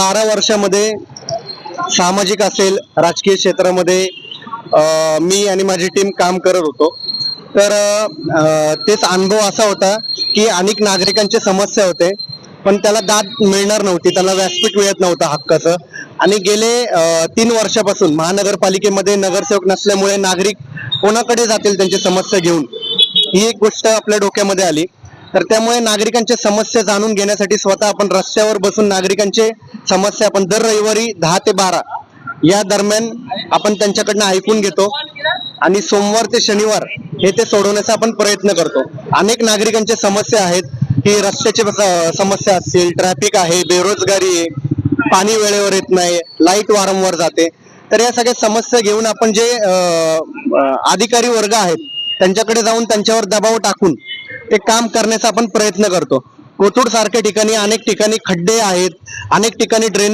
बारा वर्षामध्ये सामाजिक असेल राजकीय क्षेत्रामध्ये मी आणि माझी टीम काम करत होतो. तर तेच अनुभव असा होता की अनेक नागरिकांचे समस्या होते पण त्याला दाद मिळणार नव्हती त्याला व्यासपीठ मिळत नव्हतं हक्काचं. आणि गेले तीन वर्षापासून महानगरपालिकेमध्ये नगरसेवक नसल्यामुळे नागरिक कोणाकडे जातील त्यांची समस्या घेऊन ही एक गोष्ट आपल्या डोक्यामध्ये आली. तर त्यामुळे नागरिकांच्या समस्या जाणून घेण्यासाठी स्वतः आपण रस्त्यावर बसून नागरिकांचे समस्या आपण दर रविवारी दहा ते बारा या दरम्यान आपण त्यांच्याकडनं ऐकून घेतो. आणि सोमवार ते शनिवार हे ते सोडवण्याचा आपण प्रयत्न करतो. अनेक नागरिकांच्या समस्या आहेत. की रस्त्याची समस्या असतील. ट्रॅफिक आहे बेरोजगारी आहे पाणी वेळेवर येत नाही लाइट वारंवार जाते. तर या सगळ्या समस्या घेऊन आपण जे अधिकारी वर्ग आहेत त्यांच्याकडे जाऊन त्यांच्यावर दबाव टाकून ते काम करण्याचा आपण प्रयत्न करतो. कोथरूड सारख्या ठिकाणी अनेक ठिकाणी खड्डे आहेत. अनेक ठिकाणी ड्रेन